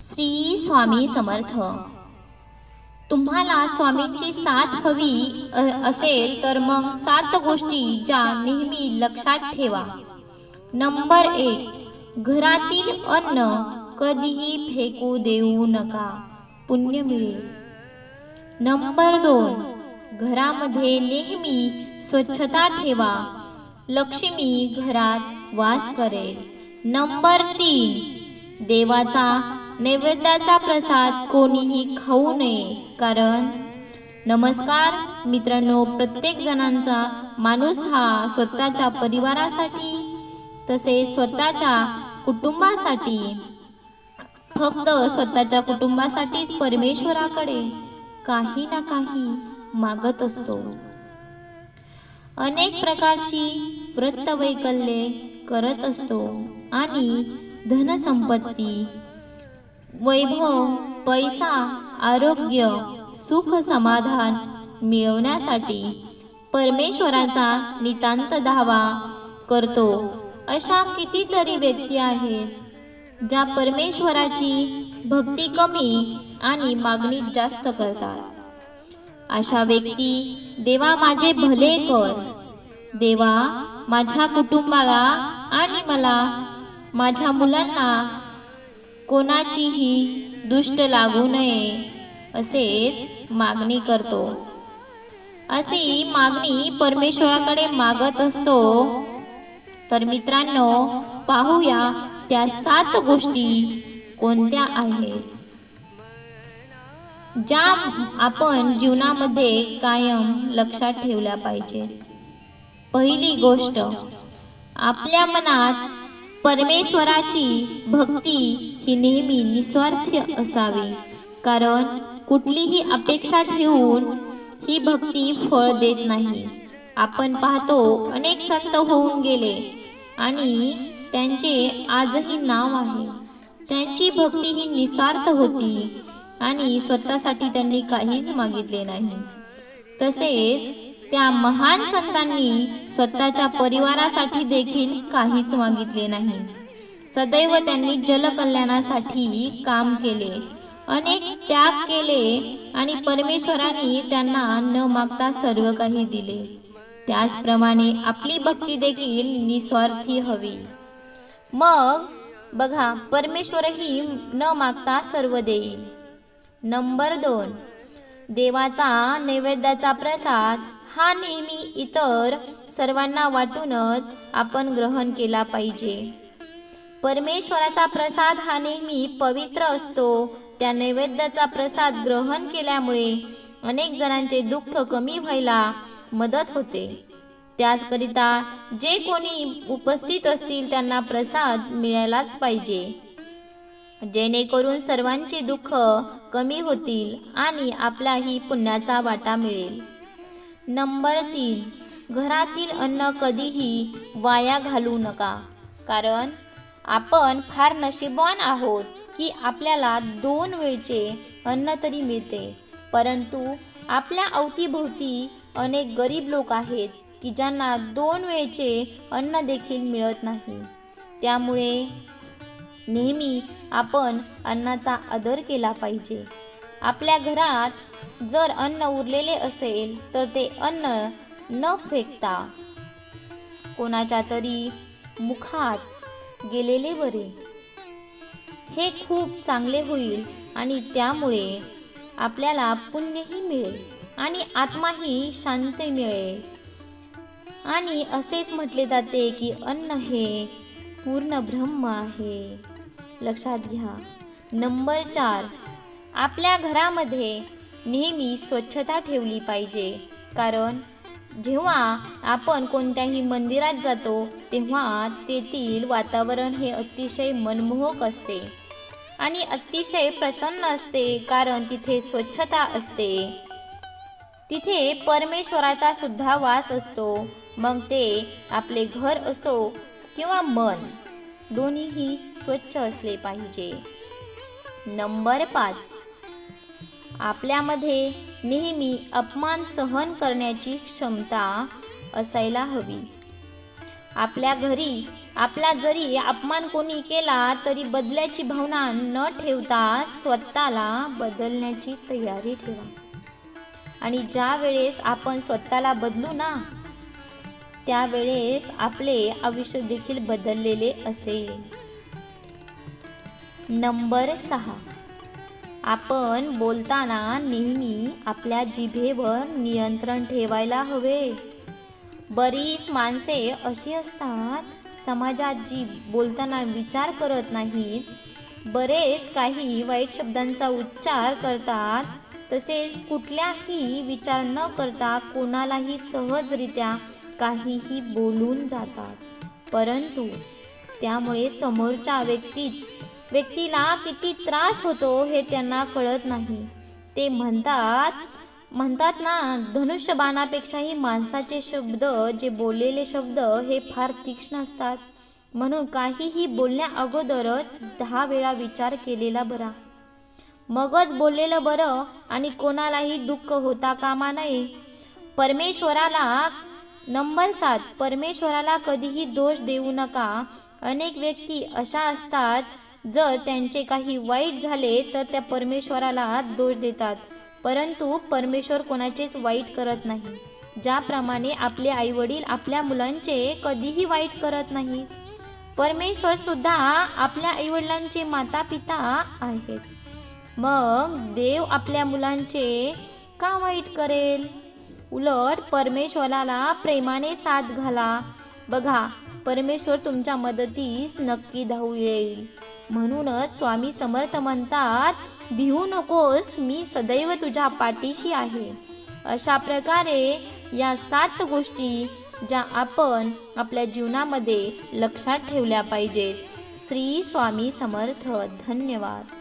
श्री स्वामी समर्थ. तुम्हाला स्वामींची साथ हवी अ- असेल तर मग सात गोष्टी ज्या नेहमी लक्षात ठेवा. नंबर एक घरातील अन्न कधीही फेकू देऊ नका. पुण्य मिळेल. नंबर दोन घरामध्ये नेहमी स्वच्छता ठेवा. लक्ष्मी घरात वास करेल. नंबर तीन देवाचा नैवेद्याचा प्रसाद कोणीही खाऊ नये कारण नमस्कार मित्रांनो प्रत्येक जणांचा माणूस हा स्वतःच्या परिवारासाठी तसेच स्वतःच्या कुटुंबासाठी फक्त स्वतःच्या कुटुंबासाठीच परमेश्वराकडे काही ना काही मागत असतो. अनेक प्रकारची व्रतवैकल्ये करत असतो आणि धनसंपत्ती वैभव पैसा आरोग्य सुख समाधान मिळवण्यासाठी परमेश्वराचा नितांत धावा करतो. अशा कितीतरी व्यक्ती आहेत ज्या परमेश्वराची भक्ती कमी आणि मागणी जास्त करतात. अशा व्यक्ती देवा माझे भले कर. देवा माझ्या कुटुंबाला आणि मला माझ्या मुलांना कोणाचीही दुष्ट लागू नये असेच मागणी करतो. अशी मागणी परमेश्वराकडे मागत असतो. तर मित्रांनो पाहूया त्या सात गोष्टी कोणत्या आहेत? ज्या आपण जीवनामध्ये कायम लक्षात ठेवल्या पाहिजे. पहिली गोष्ट आपल्या मनात परमेश्वराची भक्ती ही नेहमी निस्वार्थ असावी. कारण कुठलीही अपेक्षा ठेवून ही भक्ती फळ देत नाही. आपण पाहतो अनेक संत होऊन गेले आणि त्यांचे आजही नाव आहे. त्यांची भक्ती ही निस्वार्थ होती आणि स्वतःसाठी त्यांनी काहीच मागितले नाही. तसेच त्या महान संतांनी स्वतःच्या परिवारासाठी देखील काहीच मागितले नाही. सदैव त्यांनी जलकल्याणासाठी काम केले. अनेक त्याग केले आणि परमेश्वराने त्यांना न मागता सर्व काही दिले. त्याचप्रमाणे आपली भक्ती देखील निस्वार्थी हवी. मग बघा परमेश्वरही न मागता सर्व देईल. नंबर दोन. देवाचा नैवेद्याचा प्रसाद हा नेहमी इतर सर्वांना वाटूनच आपण ग्रहण केला पाहिजे. परमेश्वराचा प्रसाद हा नेहमी पवित्र असतो. त्या नैवेद्याचा प्रसाद ग्रहण केल्यामुळे अनेक जणांचे दुःख कमी व्हायला मदत होते. त्याचकरिता जे कोणी उपस्थित असतील त्यांना प्रसाद मिळायलाच पाहिजे. जेणेकरून सर्वांची दुःख कमी होतील आणि आपलाही पुण्याचा वाटा मिळेल. नंबर तीन. घरातील अन्न कधीही वाया घालू नका. कारण आपण फार नशीबवान आहोत की आपल्याला दोन वेळचे अन्न तरी मिळते. परंतु आपल्या अवतीभोवती अनेक गरीब लोक आहेत की ज्यांना दोन वेळचे अन्न देखील मिळत नाही. त्यामुळे नेहमी आपण अन्नाचा आदर केला पाहिजे. आपल्या घरात जर अन्न उरलेले असेल तर ते अन्न न फेकता कोणाच्या तरी मुखात गेलेले बरे. हे खूप चांगले होईल आणि त्यामुळे आपल्याला पुण्यही मिळेल आणि आत्माही शांत मिळेल. आणि असेच म्हटले जाते की अन्न हे पूर्ण ब्रह्म आहे. लक्षात घ्या. नंबर चार. आपल्या घरामध्ये नेहमी स्वच्छता ठेवली पाहिजे. कारण जेव्हा आपण कोणत्याही मंदिरात जातो तेव्हा तेथील वातावरण हे अतिशय मनमोहक असते आणि अतिशय प्रसन्न असते कारण तिथे स्वच्छता असते. तिथे परमेश्वराचा सुद्धा वास असतो. मग ते आपले घर असो किंवा मन दोन्हीही स्वच्छ असले पाहिजे. नंबर पाच. आपल्यामध्ये नेहमी अपमान सहन करण्याची क्षमता असायला हवी. आपल्या घरी आपला जरी अपमान कोणी केला तरी बदल्याची भावना न ठेवता स्वतःला बदलण्याची तयारी ठेवा. आणि ज्या वेळेस आपण स्वतःला बदलू ना त्यावेळेस आपले आयुष्य देखील बदललेले असेल. नंबर सहा. आपण बोलताना नेहमी आपल्या जिभेवर नियंत्रण ठेवायला हवे. बरीच माणसे अशी असतात समाजात जी बोलताना विचार करत नाहीत बरेच काही वाईट शब्दांचा उच्चार करतात तसेच कुठल्याही विचार न करता कोणालाही सहजरित्या काहीही बोलून जातात. परंतु त्यामुळे समोरच्या व्यक्तीत व्यक्तीला किती त्रास होतो हे त्यांना कळत नाही. ते म्हणतात म्हणतात ना धनुष्यबाणापेक्षाही माणसाचे शब्द जे बोललेले शब्द हे फार तीक्ष्ण असतात. म्हणून काहीही बोलण्या अगोदरच दहा वेळा विचार केलेला बरा. मगच बोललेलं बरं आणि कोणालाही दुःख होता कामा नये. परमेश्वराला नंबर सात परमेश्वराला कधीही दोष देऊ नका. अनेक व्यक्ती अशा असतात जर त्यांचे काही वाईट झाले तर त्या परमेश्वराला दोष देतात. परंतु परमेश्वर कोणाचेच वाईट करत नाही. ज्याप्रमाणे आपले आईवडील आपल्या मुलांचे कधीही वाईट करत नाही. परमेश्वर सुद्धा आपल्या आईवडिलांचे माता पिता आहेत. मग देव आपल्या मुलांचे का वाईट करेल? उलट परमेश्वराला प्रेमाने साथ घाला. बघा परमेश्वर तुमच्या मदतीस नक्की धावू येईल. म्हणूनच स्वामी समर्थ म्हणतात भिवू नकोस मी सदैव तुझ्या पाठीशी आहे. अशा प्रकारे या सात गोष्टी ज्या आपण आपल्या जीवनामध्ये लक्षात ठेवल्या पाहिजेत. श्री स्वामी समर्थ. धन्यवाद.